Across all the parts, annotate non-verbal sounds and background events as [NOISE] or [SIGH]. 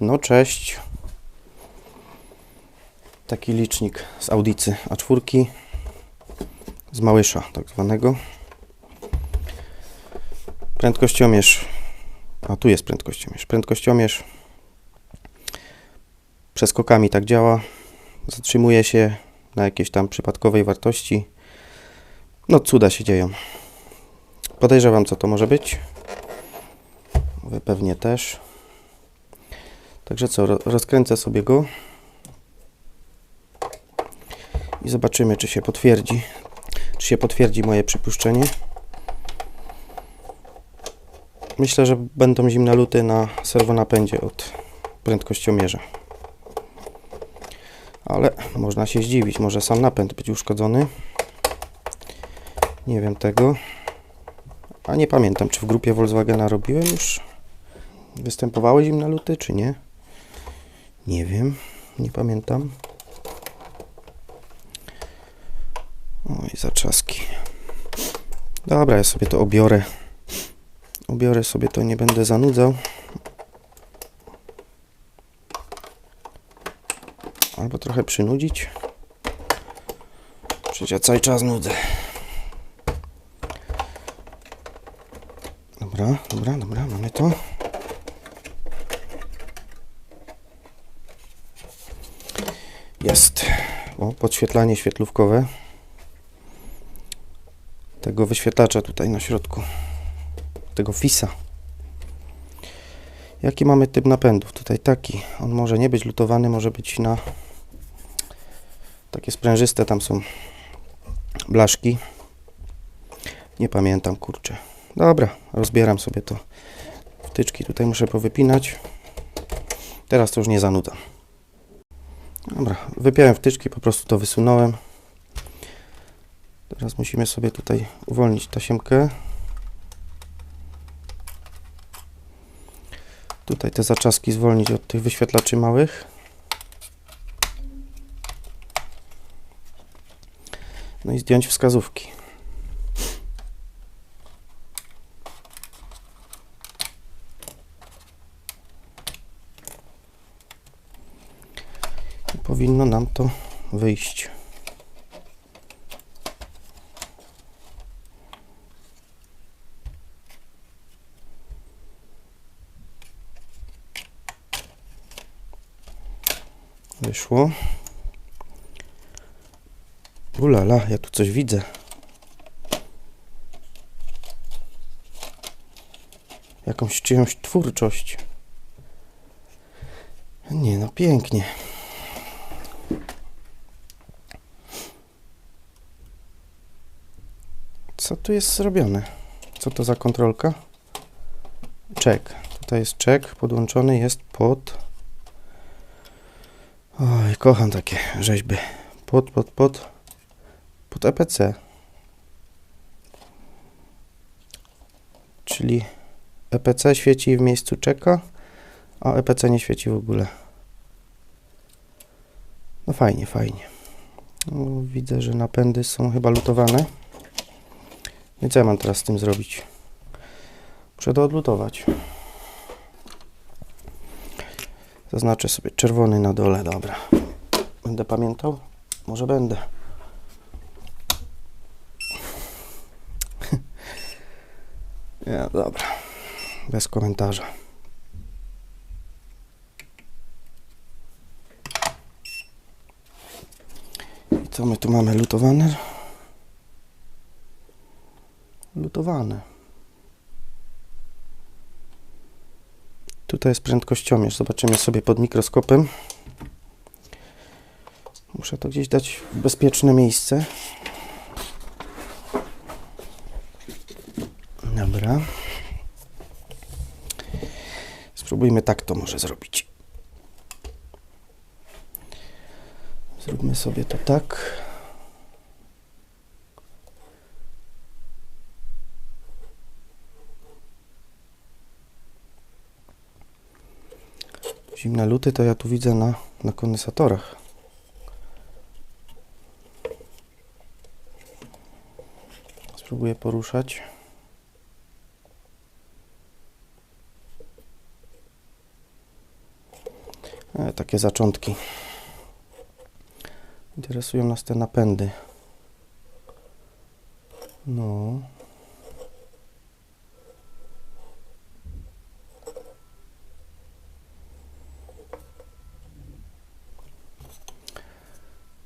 No cześć. Taki licznik z Audicy A4 z Małysza tak zwanego. Prędkościomierz. A tu jest prędkościomierz. Prędkościomierz przeskokami tak działa. Zatrzymuje się na jakiejś tam przypadkowej wartości. No cuda się dzieją. Podejrzewam co to może być. Wy pewnie też. Także co, ro- rozkręcę sobie go i zobaczymy, czy się potwierdzi, czy się potwierdzi moje przypuszczenie. Myślę, że będą zimne luty na serwonapędzie od prędkościomierza. Ale można się zdziwić, może sam napęd być uszkodzony. Nie wiem tego. A nie pamiętam, czy w grupie Volkswagena robiłem już. Występowały zimne luty, czy nie? Nie wiem, nie pamiętam. Oj, zaczaski. Dobra, ja sobie to obiorę. Obiorę sobie to, nie będę zanudzał. Albo trochę przynudzić. Przecież ja cały czas nudzę. Dobra, dobra, dobra, mamy to. Jest. O, podświetlanie świetlówkowe. Tego wyświetlacza tutaj na środku. Tego FISA. Jaki mamy typ napędów? Tutaj taki. On może nie być lutowany, może być na takie sprężyste. Tam są blaszki. Nie pamiętam, kurczę. Dobra, rozbieram sobie to. Wtyczki tutaj muszę powypinać. Teraz to już nie zanudzam. Dobra, wypiąłem wtyczki, po prostu to wysunąłem. Teraz musimy sobie tutaj uwolnić tasiemkę. Tutaj te zaczaski zwolnić od tych wyświetlaczy małych. No i zdjąć wskazówki. Powinno nam to wyjść. Wyszło. Ulala, ja tu coś widzę. Jakąś czyjąś twórczość. Nie no, pięknie. Co tu jest zrobione? Co to za kontrolka? Czek. Tutaj jest czek, podłączony jest pod... Oj, kocham takie rzeźby. Pod, pod, pod... Pod EPC. Czyli EPC świeci w miejscu czeka, a EPC nie świeci w ogóle. No fajnie, fajnie. No, widzę, że napędy są chyba lutowane. Więc co ja mam teraz z tym zrobić? Muszę to odlutować. Zaznaczę sobie czerwony na dole, dobra. Będę pamiętał? Może będę. [LAUGHS] Ja, dobra. Bez komentarza. I co my tu mamy lutowane? Lutowane. Tutaj jest prędkościomierz. Zobaczymy sobie pod mikroskopem. Muszę to gdzieś dać w bezpieczne miejsce. Dobra. Spróbujmy tak to może zrobić. Zróbmy sobie to tak. Zimne luty to ja tu widzę na, na kondensatorach. Spróbuję poruszać. E, takie zaczątki. Interesują nas te napędy. No.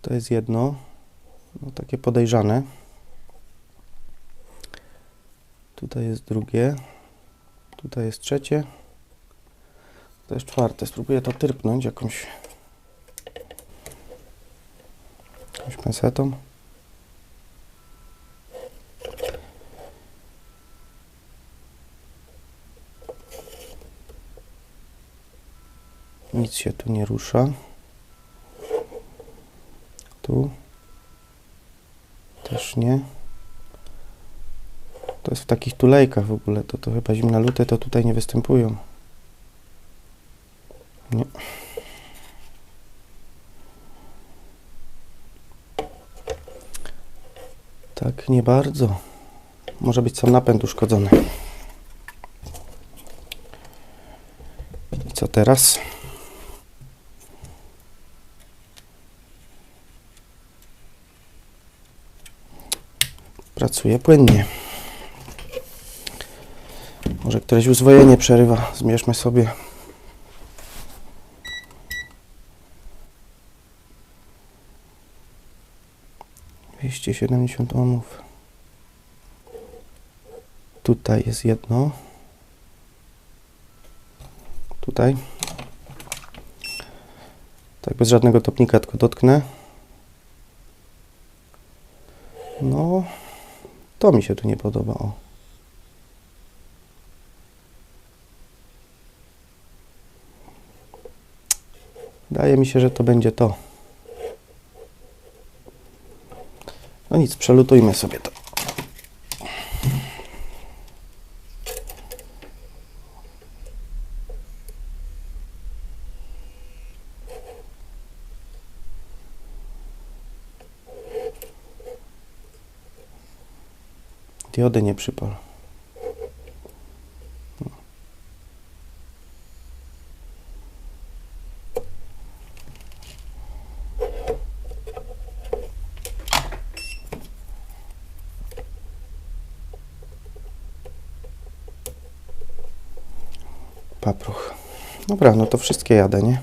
To jest jedno. No, takie podejrzane. Tutaj jest drugie. Tutaj jest trzecie. To jest czwarte. Spróbuję to tyrpnąć jakąś, jakąś pensetą. Nic się tu nie rusza. Tu też nie. To jest w takich tulejkach w ogóle. To, to chyba zimna luty to tutaj nie występują. Nie. Tak, nie bardzo. Może być sam napęd uszkodzony. I co teraz? Pracuje płynnie. Może któreś uzwojenie przerywa. Zmierzmy sobie. Dwieście siedemdziesiąt ohmów. Tutaj jest jedno. Tutaj. Tak, bez żadnego topnika, tylko dotknę. No, to mi się tu nie podoba. Wydaje mi się, że to będzie to. No nic, przelutujmy sobie to. Diody nie przypal. Papruch. Dobra, no to wszystkie jadę, nie?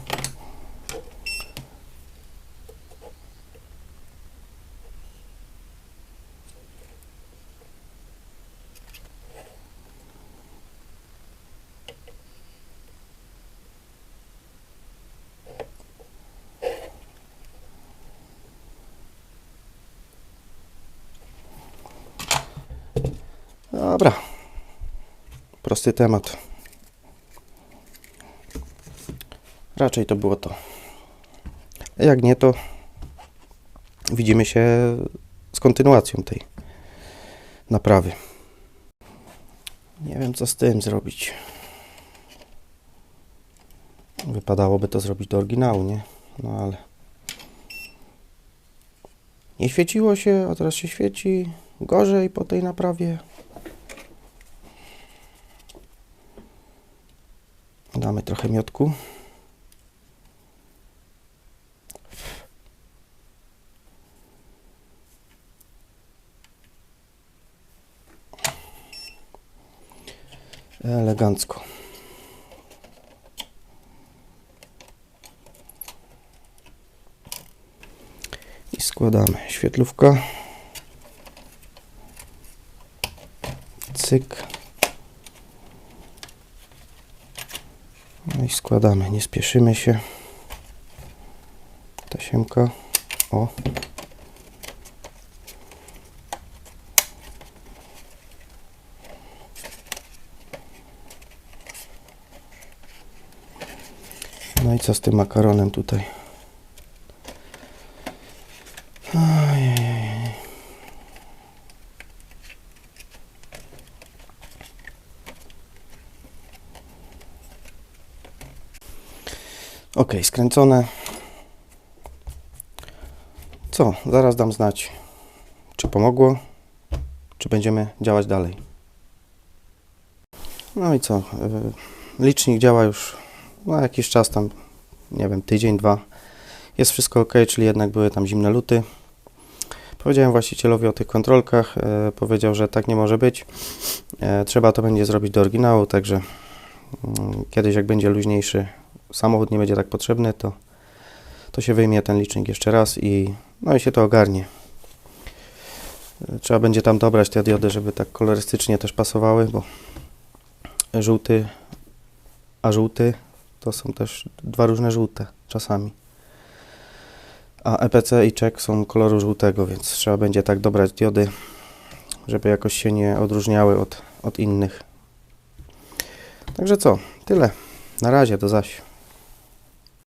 Dobra. Prosty temat. Raczej to było to. Jak nie, to widzimy się z kontynuacją tej naprawy. Nie wiem, co z tym zrobić. Wypadałoby to zrobić do oryginału, nie? No ale. Nie świeciło się, a teraz się świeci. Gorzej po tej naprawie. Damy trochę miodku. Elegancko. I składamy świetlówka. Cyk. I składamy, nie spieszymy się. Tasiemka. O. No i co z tym makaronem tutaj? Ok, skręcone. Co? Zaraz dam znać, czy pomogło, czy będziemy działać dalej. No i co? y, Licznik działa już no, jakiś czas tam nie wiem, tydzień, dwa. Jest wszystko ok, czyli jednak były tam zimne luty. Powiedziałem właścicielowi o tych kontrolkach, e, powiedział, że tak nie może być. E, trzeba to będzie zrobić do oryginału, także mm, kiedyś jak będzie luźniejszy samochód, nie będzie tak potrzebny, to, to się wyjmie ten licznik jeszcze raz i no i się to ogarnie. Trzeba będzie tam dobrać te diody, żeby tak kolorystycznie też pasowały, bo żółty, a żółty to są też dwa różne żółte czasami. A EPC i czek są koloru żółtego, więc trzeba będzie tak dobrać diody, żeby jakoś się nie odróżniały od, od innych. Także co, tyle. Na razie, do zaś.